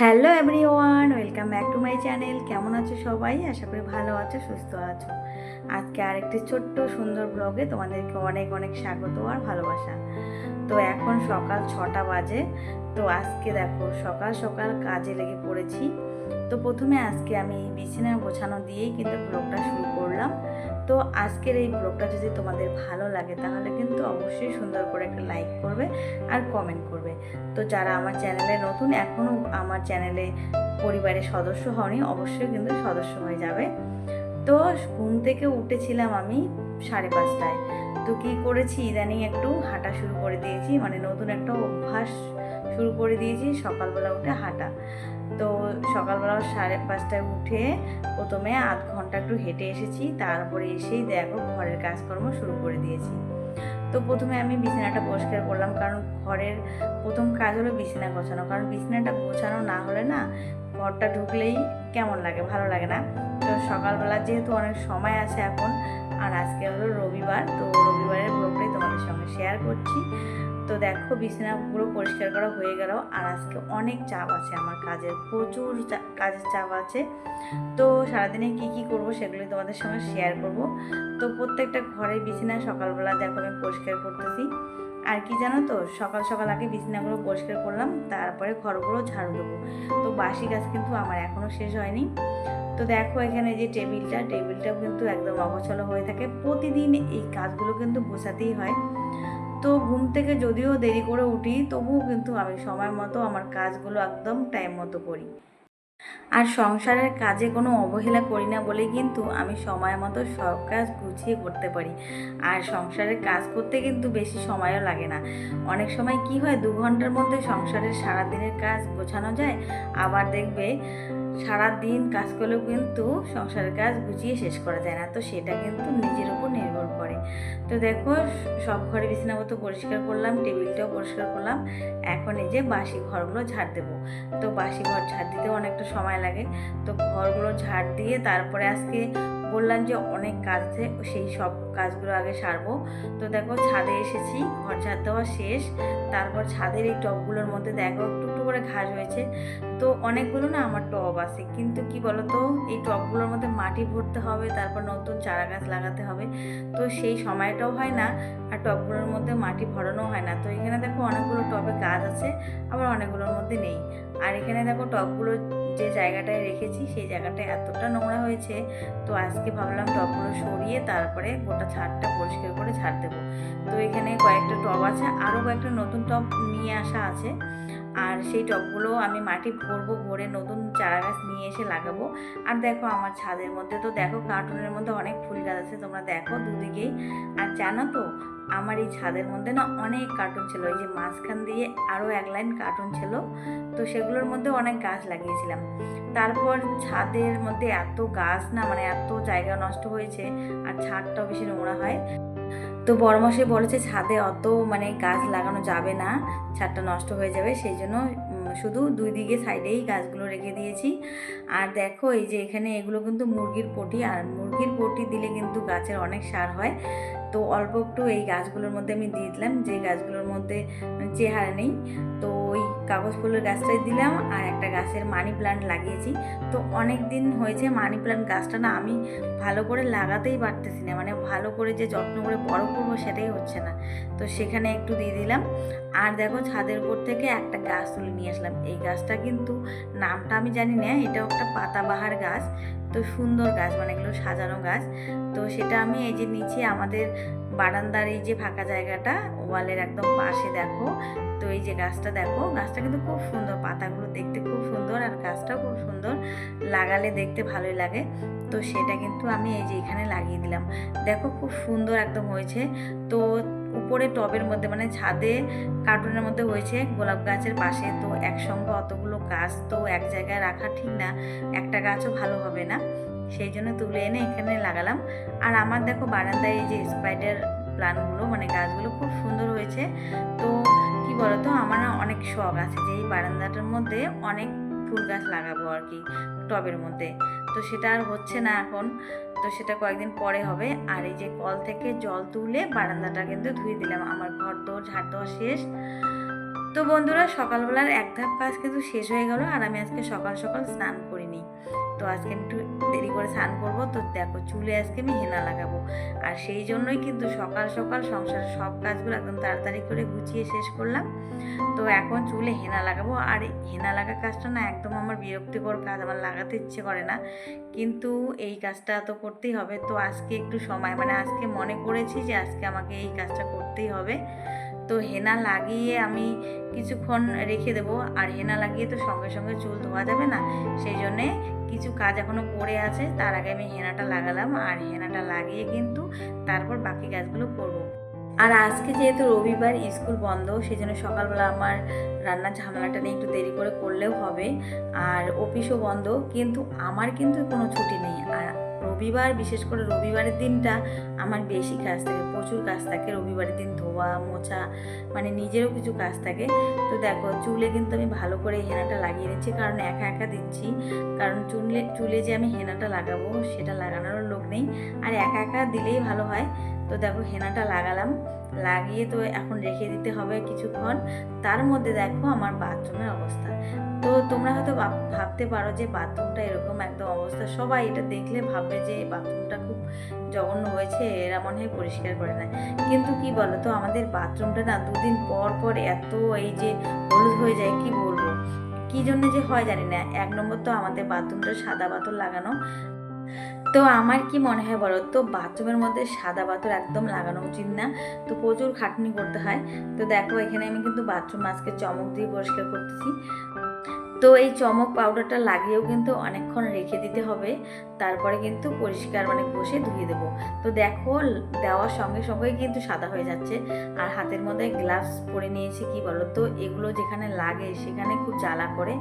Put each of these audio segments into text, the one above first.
Hello everyone, welcome back to my channel. কেমন আছো সবাই? আশা করি ভালো আছো, সুস্থ আছো। আজকে আরেকটি ছোট্ট সুন্দর ব্লগে তোমাদেরকে অনেক অনেক স্বাগত আর ভালোবাসা। তো এখন সকাল ছটা বাজে। তো আজকে দেখো, সকাল সকাল কাজে লেগে পড়েছি। তো প্রথমে আজকে আমি বিছানা গোছানো দিয়েই কিন্তু ব্লগটা শুরু করলাম। তো আজকের এই ব্লগটা যদি তোমাদের ভালো লাগে, তাহলে কিন্তু অবশ্যই সুন্দর করে একটা লাইক করবে আর কমেন্ট করবে। তো যারা আমার চ্যানেলে নতুন এখনও আমার চ্যানেলে পরিবারের সদস্য হওনি, অবশ্যই কিন্তু সদস্য হয়ে যাবে। তো ঘুম থেকে উঠেছিলাম আমি সাড়ে পাঁচটায়। তো কী করেছি? ইদানিং একটু হাঁটা শুরু করে দিয়েছি মানে নতুন একটা অভ্যাস শুরু করে দিয়েছি, সকালবেলা উঠে হাঁটা। তো সকালবেলা সাড়ে পাঁচটায় উঠে প্রথমে আধ ঘণ্টা একটু হেঁটে এসেছি, তারপরে এসেই দেখো ঘরের কাজকর্ম শুরু করে দিয়েছি। তো প্রথমে আমি বিছানাটা পরিষ্কার করলাম, কারণ ঘরের প্রথম কাজ হলো বিছানা গোছানো, কারণ বিছানাটা গোছানো না হলে না ঘরটা ঢুকলেই কেমন লাগে, ভালো লাগে না। তো সকালবেলা যেহেতু অনেক সময় আছে এখন, আর আজকে হলো রবিবার, তো রবিবারের ব্লগটাই তোমাদের সঙ্গে শেয়ার করছি। তো দেখো বিছানাগুলো পরিষ্কার করা হয়ে গেল। আর আজকে অনেক চাপ আছে আমার কাজের, প্রচুর কাজের চাপ আছে। তো সারাদিনে কি কি করব সেগুলি তোমাদের সঙ্গে শেয়ার করব। তো প্রত্যেকটা ঘরের বিছানা সকালবেলা দেখো আমি পরিষ্কার করতেছি। আর কি জানো তো, সকাল সকাল আগে বিছানাগুলো পরিষ্কার করলাম, তারপরে ঘরগুলো ঝাড়ু দেবো। তো বাসি কাজ কিন্তু আমার এখনও শেষ হয়নি। তো দেখো এখানে যে টেবিলটা, টেবিলটাও কিন্তু একদম অগোছালো হয়ে থাকে। প্রতিদিন এই কাজগুলো কিন্তু গোছাতেই হয়। তো ঘুম থেকে যদিও দেরি করে উঠি, তবুও কিন্তু আমি সময় মতো আমার কাজগুলো একদম টাইম মতো করি। আর সংসারের কাজে কোনো অবহেলা করি না বলে কিন্তু আমি সময় মতো সব কাজ গুছিয়ে করতে পারি। আর সংসারের কাজ করতে কিন্তু বেশি সময়ও লাগে না। অনেক সময় কি হয়, দু ঘণ্টার মধ্যে সংসারের সারা দিনের কাজ গোছানো যায়, আবার দেখবে সারা দিন কাজ করলেও কিন্তু সংসারের কাজ গুছিয়ে শেষ করা যায় না। তো সেটা কিন্তু নিজের উপর নির্ভর তো দেখো, সব ঘরে বিছানাপত্র পরিষ্কার করলাম, টেবিলটাও পরিষ্কার করলাম। এখন এই যে বাসি ঘরগুলো ঝাড় দেবো। তো বাসি ঘর ঝাড় দিতে অনেকটা সময় লাগে। তো ঘরগুলো ঝাড় দিয়ে তারপরে আজকে বললাম যে অনেক কাজ সেই সব কাজগুলো আগে সারবো। তো দেখো ছাদে এসেছি, ঘর ঝাড় দেওয়া শেষ। তারপর ছাদের এই টবগুলোর মধ্যে দেখো একটু একটু করে ঘাস হয়েছে। তো অনেকগুলো না আমার টব আছে, কিন্তু কি বলতো, এই টবগুলোর মধ্যে মাটি ভরতে হবে, তারপর নতুন চারা গাছ লাগাতে হবে। তো সেই সময়টাও হয় না, আর টবগুলোর মধ্যে মাটি ভরানো হয় না। তো এখানে দেখো অনেকগুলো টবে গাছ আছে, আবার অনেকগুলোর মধ্যে নেই। আর এখানে দেখো টবগুলো যে জায়গাটায় রেখেছি, সেই জায়গাটা এতটা নোংরা হয়েছে, তো আজকে ভাবলাম টবগুলো সরিয়ে তারপরে গোটা ছাদটা পরিষ্কার করে ছাড় দেবো। তো এখানে কয়েকটা টব আছে, আরও কয়েকটা নতুন টব নিয়ে আসা আছে। আর সেই টবগুলো আমি মাটি ভরবো, ভরে নতুন চারা গাছ নিয়ে এসে লাগাবো। আর দেখো আমার ছাদের মধ্যে তো দেখো কার্টুনের মধ্যে অনেক আছে, তোমরা দেখো দুদিকেই। আর জানো তো, আমার এই ছাদের মধ্যে না অনেক কার্টুন ছিল। এই যে মাঝখান দিয়ে আরও এক লাইন কার্টুন ছিল, তো সেগুলোর মধ্যে অনেক গাছ লাগিয়েছিলাম। তারপর ছাদের মধ্যে এত গাছ না মানে এত জায়গা নষ্ট হয়েছে, আর ছাদটাও বেশি নোংরা হয়। তো বড়মশাই বলেছে, ছাদে অত মানে গাছ লাগানো যাবে না, ছাদটা নষ্ট হয়ে যাবে, সেই জন্য শুধু দুই দিকে সাইডেই গাছগুলো রেখে দিয়েছি। আর দেখো, এই যে এখানে এগুলো কিন্তু মুরগির পটি, আর মুরগির পটি দিলে কিন্তু গাছের অনেক সার হয়। তো অল্প একটু এই গাছগুলোর মধ্যে আমি দিয়ে দিলাম, যে গাছগুলোর মধ্যে চেহারা নেই। তো ওই কাগজ ফুলের গাছটাই দিলাম আর একটা গাছের মানি প্লান্ট লাগিয়েছি। তো অনেক দিন হয়েছে মানি প্লান্ট গাছটা না আমি ভালো করে লাগাতেই পারতেছি না মানে ভালো করে যে যত্ন করে বড় করব সেটাই হচ্ছে না। তো সেখানে একটু দিয়ে দিলাম। আর দেখো ছাদের উপর থেকে একটা গাছ তুলে নিয়ে আসলাম। এই গাছটা কিন্তু নামটা আমি জানি না, এটাও একটা পাতাবাহার গাছ, তো সুন্দর গাছ মানে এগুলো সাজানো গাছ। তো সেটা আমি এই যে নিচে আমাদের বারান্দার এই যে ফাঁকা জায়গাটা, ওয়ালের একদম পাশে দেখো। তো এই যে গাছটা দেখো, গাছটা কিন্তু খুব সুন্দর, পাতাগুলো দেখতে খুব সুন্দর আর গাছটাও খুব সুন্দর। লাগালে দেখতে ভালোই লাগে। তো সেটা কিন্তু আমি এই যে এখানে লাগিয়ে দিলাম। দেখো খুব সুন্দর একদম হয়েছে। তো উপরে টবের মধ্যে মানে ছাদে কার্টুনের মধ্যে হয়েছে গোলাপ গাছের পাশে। তো একসঙ্গে অতগুলো গাছ তো এক জায়গায় রাখা ঠিক না। একটা গাছও ভালো হবে না। সেই জন্য তুলে এনে এখানে লাগালাম। আর আমার দেখো বারান্দায় এই যে স্পাইডার প্লান্টগুলো মানে গাছগুলো খুব সুন্দর হয়েছে। তো কি বলতো, আমার অনেক শখ আছে যে এই বারান্দাটার মধ্যে অনেক ফুল গাছ লাগাবো আর কি, টবের মধ্যে। তো সেটা আর হচ্ছে না এখন, তো সেটা কয়েকদিন পরে হবে। আর এই যে কল থেকে জল তুলে বারান্দাটা কিন্তু ধুয়ে দিলাম, আমার ঘর দোর, ঝাড় দেওয়া শেষ। তো বন্ধুরা, সকালবেলার এক ধাপ কাজ কিন্তু শেষ হয়ে গেল, আর আমি আজকে সকাল সকাল স্নান করিনি। তো আজকে একটু দেরি করে স্নান করব, তো দেখো চুলে আজকে আমি হেনা লাগাবো। আর সেই জন্যই কিন্তু সকাল সকাল সংসারের সব কাজগুলো একদম তাড়াতাড়ি করে গুছিয়ে শেষ করলাম। তো এখন চুলে হেনা লাগাবো, আর হেনা লাগা কাজটা না একদম আমার বিরক্তিকর কাজ, আমার লাগাতে ইচ্ছে করে না। কিন্তু এই কাজটা তো করতেই হবে, তো আজকে একটু সময় মানে আজকে মনে করেছি যে আজকে আমাকে এই কাজটা করতেই হবে। তো হেনা লাগিয়ে আমি কিছুক্ষণ রেখে দেবো। আর হেনা লাগিয়ে তো সঙ্গে সঙ্গে চুল ধোয়া যাবে না, সেই জন্যে কিছু কাজ এখনও পড়ে আছে, তার আগে আমি হেনাটা লাগালাম। আর হেনাটা লাগিয়ে কিন্তু তারপর বাকি কাজগুলো করব। আর আজকে যেহেতু রবিবার স্কুল বন্ধ, সেই জন্য সকালবেলা আমার রান্নার ঝামেলাটা নিয়ে একটু দেরি করে করলেও হবে। আর অফিসও বন্ধ, কিন্তু আমার কিন্তু কোনো ছুটি নেই। আর রবিবার, বিশেষ করে রবিবারের দিনটা আমার বেশি কাজ থাকে, প্রচুর কাজ থাকে। রবিবারের দিন ধোয়া, মোছা মানে নিজেরও কিছু কাজ থাকে। তো দেখো, চুলে কিন্তু আমি ভালো করে হেনাটা লাগিয়ে নিচ্ছি কারণ একা একা দিচ্ছি। কারণ চুলে চুলে যে আমি হেনাটা লাগাবো, সেটা লাগানোর লোক নেই। আর একা একা দিলেই ভালো হয়। তো দেখো, হেনাটা লাগালাম। লাগিয়ে তো এখন রেখে দিতে হবে কিছুক্ষণ। তার মধ্যে দেখো, আমার বাথরুমের অবস্থা। তোমরা হয়তো ভাব- ভাবতে পারো যে বাথরুমটা এরকম একদম অবস্থা। সবাই এটা দেখলে ভাববে যে বাথরুমটা খুব জঘন্য হয়েছে, এরা মনে হয় পরিষ্কার করে না কিন্তু কি বলো তো আমাদের বাথরুমটা না দুদিন পর পর এত এই যে হলুদ হয়ে যায়, কি বলব? কি জন্য যে হয় জানি না। এক নম্বর তো আমাদের বাথরুমটা সাদা পাথর লাগানো। তো আমার কি মনে হয় বলো তো, বাথরুমের মধ্যে সাদা পাথর একদম লাগানো উচিত না। তো প্রচুর খাটনি করতে হয়। তো দেখো, এখানে আমি কিন্তু বাথরুম আজকে চমক দিয়ে পরিষ্কার করতেছি। তো এই চমক পাউডারটা লাগিয়েও কিন্তু অনেকক্ষণ রেখে দিতে হবে। তারপরে কিন্তু পরিষ্কার মানে ঘষে ধুয়ে দেবো। তো দেখো, দেওয়ার সঙ্গে সঙ্গেই কিন্তু সাদা হয়ে যাচ্ছে। আর হাতের মধ্যে গ্লাভস পরে নিয়েছি কি বলো তো এগুলো যেখানে লাগে সেখানে খুব জ্বালা করে।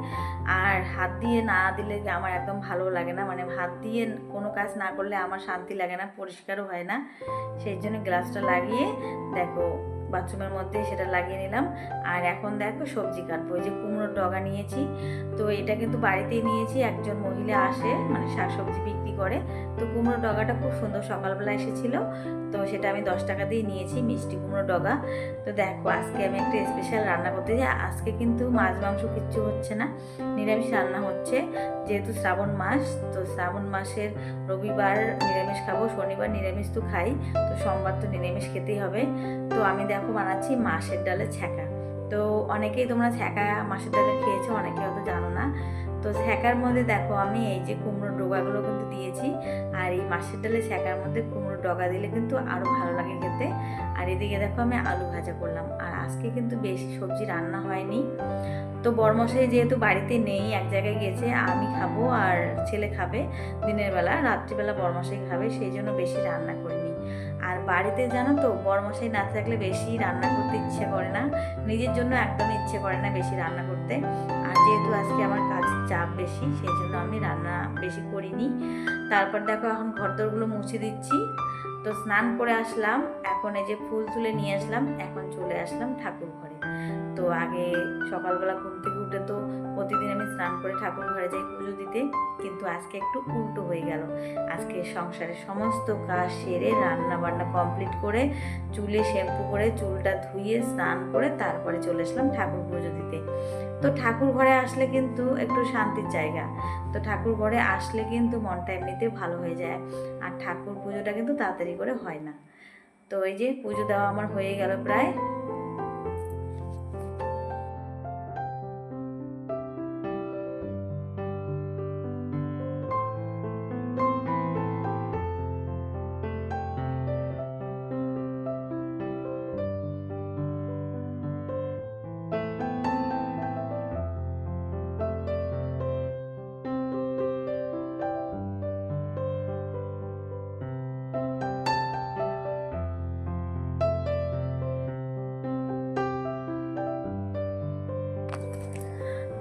আর হাত দিয়ে না দিলে আমার একদম ভালো লাগে না। মানে হাত দিয়ে কোনো কাজ না করলে আমার শান্তি লাগে না, পরিষ্কারও হয় না। সেই জন্য গ্লাভসটা লাগিয়ে দেখো বাথরুমের মধ্যে সেটা লাগিয়ে নিলাম। আর এখন দেখো সবজি কাটবো ওই যে কুমড়োর ডগা নিয়েছি। তো এটা কিন্তু বাড়িতেই নিয়েছি, একজন মহিলা আসে মানে শাকসবজি বিক্রি করে। তো কুমড়োর ডগাটা খুব সুন্দর সকালবেলা এসেছিল। তো সেটা আমি দশ টাকা দিয়ে নিয়েছি, মিষ্টি কুমড়ো ডগা। তো দেখো আজকে আমি একটা স্পেশাল রান্না করতে যাই। আজকে কিন্তু মাছ, মাংস কিচ্ছু হচ্ছে না, নিরামিষ রান্না হচ্ছে। যেহেতু শ্রাবণ মাস, তো শ্রাবণ মাসের রবিবার নিরামিষ খাব, শনিবার নিরামিষ তো খাই। তো সোমবার তো নিরামিষ খেতেই হবে। তো আমি দেখো বানাচ্ছি মাছের ডালে ছ্যাঁকা। তো অনেকেই তোমরা ছ্যাঁকা মাছের ডালে খেয়েছো অনেকে হয়তো জানো না। তো ছ্যাঁকার মধ্যে দেখো আমি এই যে কুমড়োর ডোগাগুলো কিন্তু দিয়েছি, আর এই মাছের ডালে ছ্যাঁকার মধ্যে কুমড়োর ডগা দিলে কিন্তু আরও ভালো লাগে খেতে। আর এদিকে দেখো আমি আলু ভাজা করলাম, আর আজকে কিন্তু বেশি সবজি রান্না হয়নি। তো বরমশাই যেহেতু বাড়িতে নেই, এক জায়গায় গেছে, আমি খাব আর ছেলে খাবে দিনের বেলা, রাত্রিবেলা বরমশাই খাবে, সেই জন্য বেশি রান্না করিনি। আর বাড়িতে জানো তো, বরমশাই না থাকলে বেশি রান্না করতে ইচ্ছে করে না। নিজের জন্য একদম ইচ্ছে করে না বেশি রান্না করতে। আর যেহেতু আজকে আমার কাজ চাপ বেশি, সেই জন্য আমি রান্না বেশি করিনি। তারপর দেখো এখন ঘরদোরগুলো মুছে দিচ্ছি। তো স্নান করে আসলাম, এখন এই যে ফুল তুলে নিয়ে আসলাম, এখন চলে আসলাম ঠাকুর ঘরে আগে সকালবেলা ঘুম থেকে উঠে তো প্রতিদিন আমি স্নান করে ঠাকুর ঘরে যাই পুজো দিতে, কিন্তু আজকে একটু উল্টো হয়ে গেল। আজকে সংসারের সমস্ত কাজ সেরে রান্না বান্না কমপ্লিট করে চুলে শ্যাম্পু করে চুলটা ধুয়ে স্নান করে তারপরে চলে আসলাম ঠাকুর পুজো দিতে। তো ঠাকুর ঘরে আসলে কিন্তু একটু শান্তির জায়গা। তো ঠাকুর ঘরে আসলে কিন্তু মনটা এমনিতে ভালো হয়ে যায়, আর ঠাকুর পুজোটা কিন্তু তাড়াতাড়ি করে হয় না। তো এই যে পুজো দেওয়া আমার হয়ে গেল প্রায়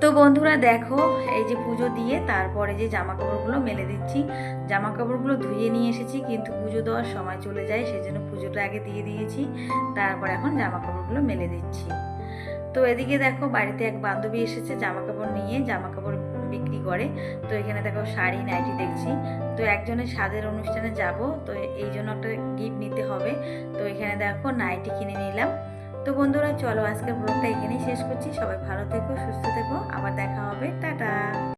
তো বন্ধুরা দেখো, এই যে পুজো দিয়ে তারপরে যে জামা কাপড়গুলো মেলে দিচ্ছি জামা কাপড়গুলো ধুয়ে নিয়ে এসেছি, কিন্তু পুজো দেওয়ার সময় চলে যায়, সেজন্য পুজোটা আগে দিয়ে দিয়েছি, তারপর এখন জামা কাপড়গুলো মেলে দিচ্ছি। তো এদিকে দেখো, বাড়িতে এক বান্ধবী এসেছে জামা কাপড় নিয়ে জামা কাপড় বিক্রি করে, তো এখানে দেখো শাড়ি, নাইটি দেখছি, তো একজনের স্বাদের অনুষ্ঠানে যাব, তো এই জন্য একটা গিফট নিতে হবে, তো এখানে দেখো নাইটি কিনে নিলাম তো বন্ধুরা, চলো আজকের ব্লগটা এখানেই শেষ করছি। সবাই ভালো থেকো, সুস্থ থেকো। আবার দেখা হবে। টাটা!